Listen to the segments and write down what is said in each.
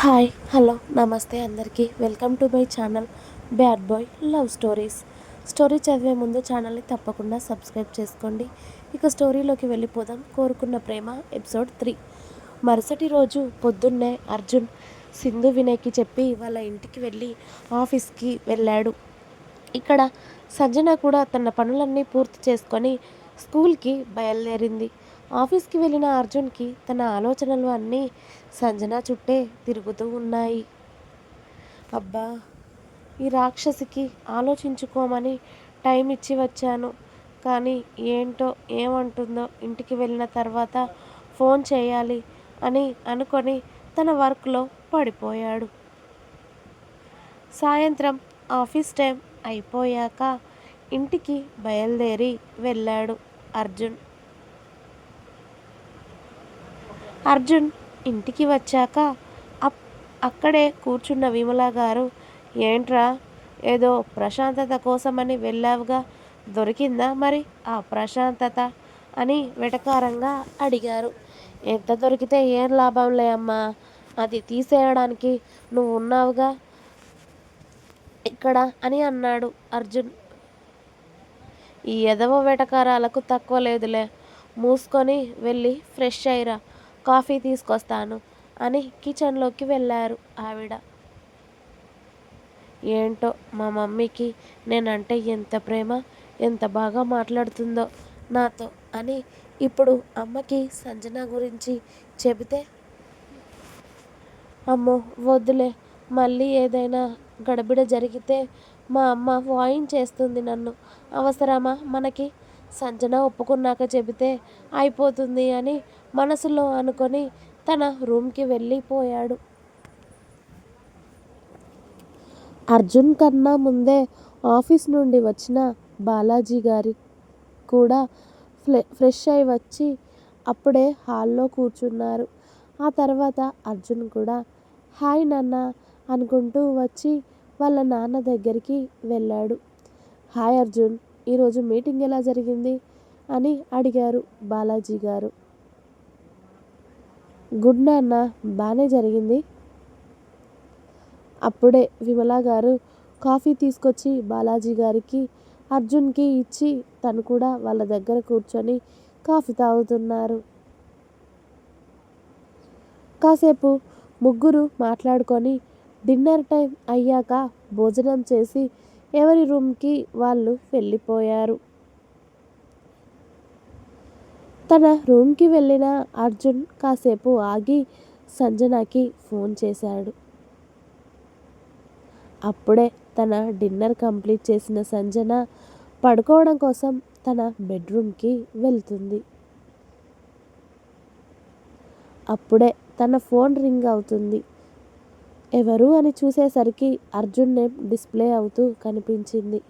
Hi hello నమస్తే అందరికీ. Welcome to my channel bad boy love stories. Story చదివే ముందు ఛానల్ని తప్పకుండా సబ్స్క్రైబ్ చేసుకోండి. ఇక స్టోరీలోకి వెళ్ళిపోదాం. కోరుకున్న ప్రేమ ఎపిసోడ్ త్రీ. మరుసటి రోజు పొద్దున్నే అర్జున్ సింధు వినయ్కి చెప్పి వాళ్ళ ఇంటికి వెళ్ళి ఆఫీస్కి వెళ్ళాడు. ఇక్కడ సంజన కూడా తన పనులన్నీ పూర్తి చేసుకొని స్కూల్కి బయలుదేరింది. ఆఫీస్కి వెళ్ళిన అర్జున్కి తన ఆలోచనలు అన్నీ సంజన చుట్టే తిరుగుతూ ఉన్నాయి. అబ్బా ఈ రాక్షసికి ఆలోచించుకోమని టైం ఇచ్చి వచ్చాను. కానీ ఏంటో ఏమంటుందో ఇంటికి వెళ్ళిన తర్వాత ఫోన్ చేయాలి అని అనుకొని తన వర్క్లో పడిపోయాడు. సాయంత్రం ఆఫీస్ టైం అయిపోయాక ఇంటికి బయలుదేరి వెళ్ళాడు అర్జున్. అర్జున్ ఇంటికి వచ్చాక అప్ అక్కడే కూర్చున్న విమల గారు ఏంట్రా? ఏదో ప్రశాంతత కోసమని వెళ్ళావుగా? దొరికిందా మరి ఆ ప్రశాంతత? అని వెటకారంగా అడిగారు. ఎంత దొరికితే ఏం లాభంలే అమ్మా. అది తీసేయడానికి నువ్వు ఉన్నావుగా? ఇక్కడ అని అన్నాడు అర్జున్. ఈ ఎదవ వెటకారాలకు తక్కువ లేదులే. మూసుకొని వెళ్ళి ఫ్రెష్ అయ్యిరా. కాఫీ తీసుకొస్తాను అని కిచెన్లోకి వెళ్ళారు ఆవిడ. ఏంటో మా మమ్మీకి నేనంటే ఎంత ప్రేమ ఎంత బాగా మాట్లాడుతుందో నాతో అని ఇప్పుడు అమ్మకి సంజన గురించి చెబితే అమ్మో వద్దులే మళ్ళీ ఏదైనా గడబిడ జరిగితే మా అమ్మ వాయించేస్తుంది నన్ను. అవసరమా మనకి? సంజన ఒప్పుకున్నాక చెబితే అయిపోతుంది అని మనసులో అనుకొని తన రూమ్కి వెళ్ళిపోయాడు. అర్జున్ కన్నా ముందే ఆఫీస్ నుండి వచ్చిన బాలాజీ గారి కూడా ఫ్లె ఫ్రెష్ అయి వచ్చి అప్పుడే హాల్లో కూర్చున్నారు. ఆ తర్వాత అర్జున్ కూడా హాయ్ నాన్న అనుకుంటూ వచ్చి వాళ్ళ నాన్న దగ్గరికి వెళ్ళాడు. హాయ్ అర్జున్ ఈరోజు మీటింగ్ ఎలా జరిగింది? అని అడిగారు బాలాజీ గారు. గుడ్ నాన్న బాగానే జరిగింది. అప్పుడే విమల గారు కాఫీ తీసుకొచ్చి బాలాజీ గారికి అర్జున్కి ఇచ్చి తను కూడా వాళ్ళ దగ్గర కూర్చొని కాఫీ తాగుతున్నారు. కాసేపు ముగ్గురు మాట్లాడుకొని డిన్నర్ టైం అయ్యాక భోజనం చేసి ఎవరి రూమ్కి వాళ్ళు వెళ్ళిపోయారు. తన రూమ్కి వెళ్ళిన అర్జున్ కాసేపు ఆగి సంజనాకి ఫోన్ చేశాడు. అప్పుడే తన డిన్నర్ కంప్లీట్ చేసిన సంజన పడుకోవడం కోసం తన బెడ్రూమ్కి వెళ్తుంది. అప్పుడే తన ఫోన్ రింగ్ అవుతుంది. ఎవరు అని చూసేసరికి అర్జున్ నేమ్ డిస్ప్లే అవుతూ కనిపించింది.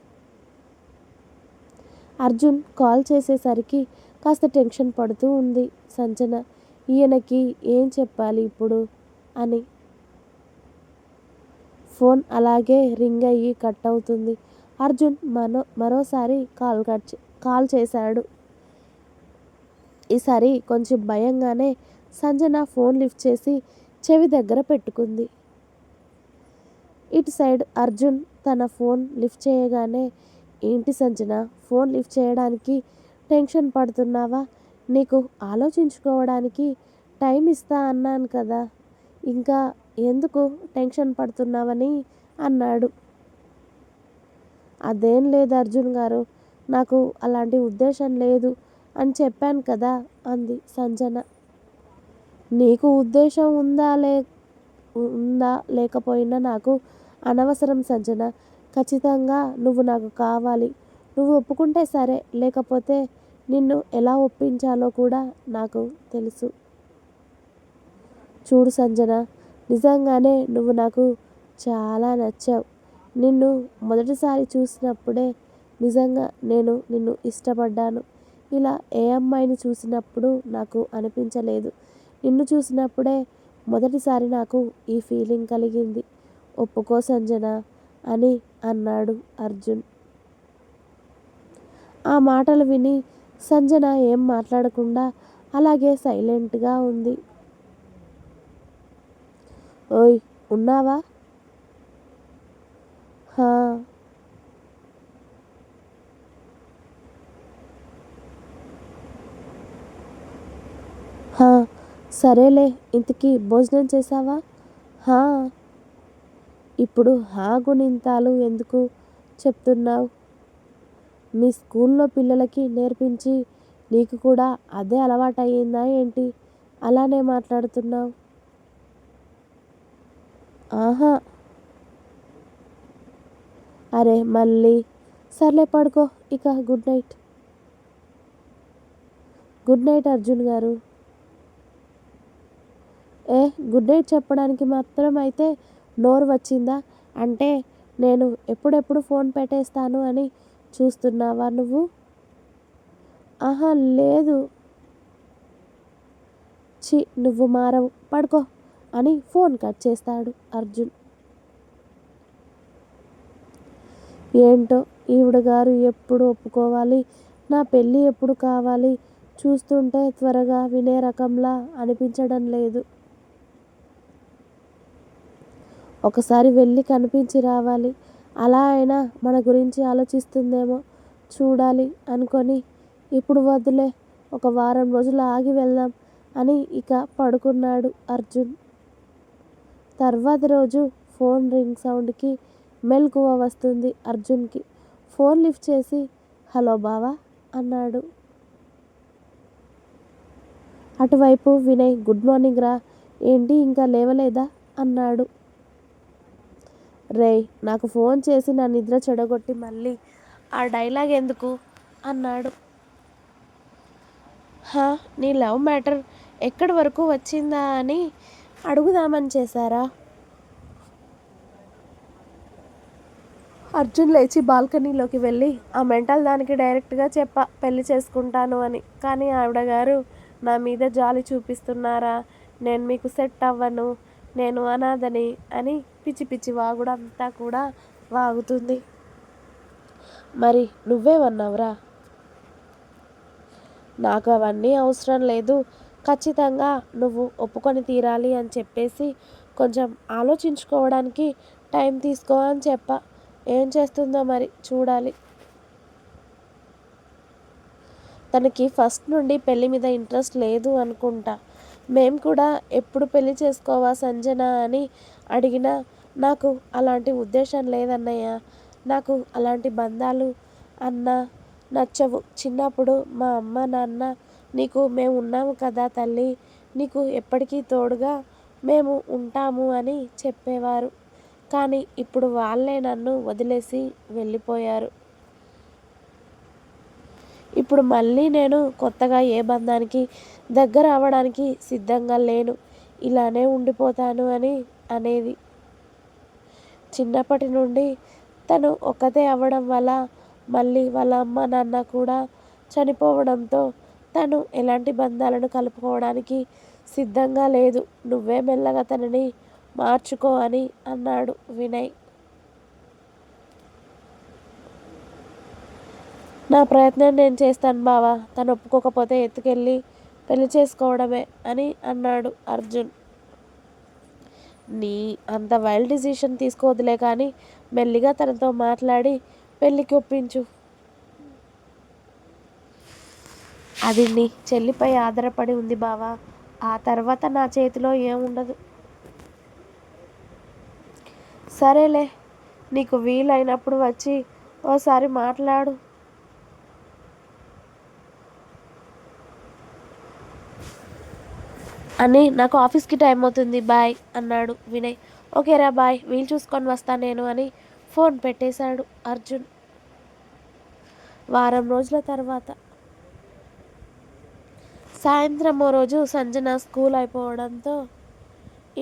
అర్జున్ కాల్ చేసేసరికి కాస్త టెన్షన్ పడుతూ ఉంది. సంజన ఈయనకి ఏం చెప్పాలి ఇప్పుడు? అని. ఫోన్ అలాగే రింగ్ అయ్యి కట్ అవుతుంది. అర్జున్ మనో మరోసారి కాల్ కట్ కాల్ చేశాడు. ఈసారి కొంచెం భయంగానే సంజన ఫోన్ లిఫ్ట్ చేసి చెవి దగ్గర పెట్టుకుంది. ఇటు సైడ్ అర్జున్ తన ఫోన్ లిఫ్ట్ చేయగానే ఏంటి సంజన ఫోన్ లిఫ్ట్ చేయడానికి టెన్షన్ పడుతున్నావా? నీకు ఆలోచించుకోవడానికి టైం ఇస్తా అన్నాను కదా. ఇంకా ఎందుకు టెన్షన్ పడుతున్నావని అన్నాడు. అదేం లేదు అర్జున్ గారు నాకు అలాంటి ఉద్దేశం లేదు అని చెప్పాను కదా అంది సంజన. నీకు ఉద్దేశం ఉందా లే ఉందా లేకపోయినా నాకు అనవసరం సంజన. ఖచ్చితంగా నువ్వు నాకు కావాలి. నువ్వు ఒప్పుకుంటే సరే లేకపోతే నిన్ను ఎలా ఒప్పించాలో కూడా నాకు తెలుసు. చూడు సంజన నిజంగానే నువ్వు నాకు చాలా నచ్చావు. నిన్ను మొదటిసారి చూసినప్పుడే నిజంగా నేను నిన్ను ఇష్టపడ్డాను. ఇలా ఏ అమ్మాయిని చూసినప్పుడు నాకు అనిపించలేదు. నిన్ను చూసినప్పుడే మొదటిసారి నాకు ఈ ఫీలింగ్ కలిగింది. ఒప్పుకో సంజన అని అన్నాడు అర్జున్. ఆ మాటలు విని సంజన ఏం మాట్లాడకుండా అలాగే సైలెంట్గా ఉంది. ఓయ్ ఉన్నావా? హా. హా సరేలే ఇంతకీ భోజనం చేసావా హా. ఇప్పుడు హా గుణింతాలు ఎందుకు చెప్తున్నావు? మీ స్కూల్లో పిల్లలకి నేర్పించి నీకు కూడా అదే అలవాటు అయ్యిందా ఏంటి? అలానే మాట్లాడుతున్నావు. ఆహా. అరే మళ్ళీ. సర్లే పడుకో ఇక good night. Good night Arjun garu. A good night చెప్పడానికి మాత్రం అయితే నోరు వచ్చిందా? అంటే నేను ఎప్పుడెప్పుడు ఫోన్ పెట్టేస్తాను అని చూస్తున్నావా నువ్వు? ఆహా లేదు. చి నువ్వు మారవు. పడుకో అని ఫోన్ కట్ చేస్తాడు అర్జున్. ఏంటో ఈవిడ గారు ఎప్పుడు ఒప్పుకోవాలి? నా పెళ్ళి ఎప్పుడు కావాలి? చూస్తుంటే త్వరగా వినే రకంలా అనిపించడం లేదు. ఒకసారి వెళ్ళి కనిపించి రావాలి. అలా అయినా మన గురించి ఆలోచిస్తుందేమో చూడాలి అనుకొని ఇప్పుడు వద్దులే ఒక వారం రోజులు ఆగి వెళ్దాం అని ఇక పడుకున్నాడు అర్జున్. తర్వాత రోజు ఫోన్ రింగ్ సౌండ్కి మెలకువ వస్తుంది అర్జున్కి. ఫోన్ లిఫ్ట్ చేసి హలో బావా అన్నాడు. అటువైపు వినయ్ గుడ్ మార్నింగ్ రా ఏంటి ఇంకా లేవలేదా? అన్నాడు. రేయ్ నాకు ఫోన్ చేసి నా నిద్ర చెడగొట్టి మళ్ళీ ఆ డైలాగ్ ఎందుకు? అన్నాడు. హా నీ లవ్ మ్యాటర్ ఎక్కడి వరకు వచ్చిందా అని అడుగుదామని చేశారా? అర్జున్ లేచి బాల్కనీలోకి వెళ్ళి ఆ మెంటల్ దానికి డైరెక్ట్గా చెప్ప పెళ్ళి చేసుకుంటాను అని. కానీ ఆవిడ గారు నా మీద జాలి చూపిస్తున్నారా? నేను మీకు సెట్ అవ్వను నేను అనాథని అని పిచ్చి పిచ్చి వాగుడంతా కూడా వాగుతుంది. మరి నువ్వేమన్నావురా? నాకు అవన్నీ అవసరం లేదు. ఖచ్చితంగా నువ్వు ఒప్పుకొని తీరాలి అని చెప్పేసి కొంచెం ఆలోచించుకోవడానికి టైం తీసుకో అని చెప్ప. ఏం చేస్తుందో మరి చూడాలి. తనకి ఫస్ట్ నుండి పెళ్ళి మీద ఇంట్రెస్ట్ లేదు అనుకుంటా. మేము కూడా ఎప్పుడు పెళ్ళి చేసుకోవా సంజన అని అడిగినా నాకు అలాంటి ఉద్దేశం లేదన్నయ్య. నాకు అలాంటి బంధాలు అన్న నచ్చవు. చిన్నప్పుడు మా అమ్మ నాన్న నీకు మేము ఉన్నాము కదా తల్లి. నీకు ఎప్పటికీ తోడుగా మేము ఉంటాము అని చెప్పేవారు. కానీ ఇప్పుడు వాళ్ళే నన్ను వదిలేసి వెళ్ళిపోయారు. ఇప్పుడు మళ్ళీ నేను కొత్తగా ఏ బంధానికి దగ్గర అవ్వడానికి సిద్ధంగా లేను. ఇలానే ఉండిపోతాను అని అనేది చిన్నప్పటి నుండి తను ఒక్కతే అవ్వడం వల్ల మళ్ళీ వాళ్ళ అమ్మ నాన్న కూడా చనిపోవడంతో తను ఎలాంటి బంధాలను కలుపుకోవడానికి సిద్ధంగా లేదు. నువ్వే మెల్లగా తనని మార్చుకో అని అన్నాడు వినయ్. నా ప్రయత్నం నేను చేస్తాను బావా. తను ఒప్పుకోకపోతే ఎత్తుకెళ్ళి పెళ్ళి చేసుకోవడమే అని అన్నాడు అర్జున్. నీ అంత వైల్డ్ డిసిషన్ తీసుకోవద్దులే కానీ మెల్లిగా తనతో మాట్లాడి పెళ్ళికి ఒప్పించు. అది నీ చెల్లిపై ఆధారపడి ఉంది బావా. ఆ తర్వాత నా చేతిలో ఏముండదు సరేలే నీకు వీలైనప్పుడు వచ్చి ఓసారి మాట్లాడు. అని నాకు ఆఫీస్కి టైం అవుతుంది బాయ్ అన్నాడు వినయ్. ఓకేరా బాయ్ వీలు చూసుకొని వస్తా నేను అని ఫోన్ పెట్టేశాడు అర్జున్. వారం రోజుల తర్వాత. సాయంత్రం ఓ రోజు సంజన స్కూల్ అయిపోవడంతో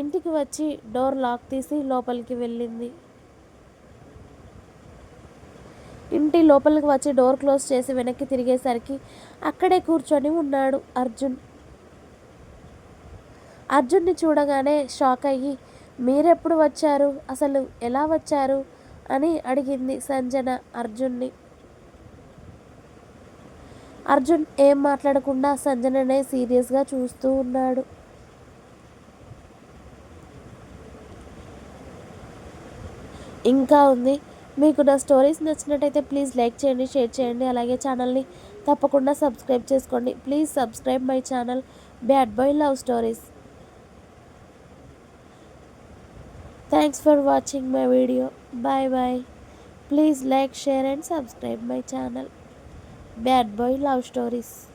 ఇంటికి వచ్చి డోర్ లాక్ తీసి లోపలికి వెళ్ళింది. ఇంటి లోపలికి వచ్చి డోర్ క్లోజ్ చేసి వెనక్కి తిరిగేసరికి అక్కడే కూర్చొని ఉన్నాడు అర్జున్. అర్జున్ని చూడగానే షాక్ అయ్యి మీరెప్పుడు వచ్చారు? అసలు ఎలా వచ్చారు? అని అడిగింది సంజన అర్జున్ని. అర్జున్ ఏం మాట్లాడకుండా సంజననే సీరియస్గా చూస్తూ ఉన్నాడు. ఇంకా ఉంది. మీకు నా స్టోరీస్ నచ్చినట్టయితే ప్లీజ్ లైక్ చేయండి షేర్ చేయండి. అలాగే ఛానల్ని తప్పకుండా సబ్స్క్రైబ్ చేసుకోండి. Please subscribe my channel bad boy love stories. Thanks for watching my video. Bye bye. Please like, share and subscribe my channel. Bad Boy Love Stories.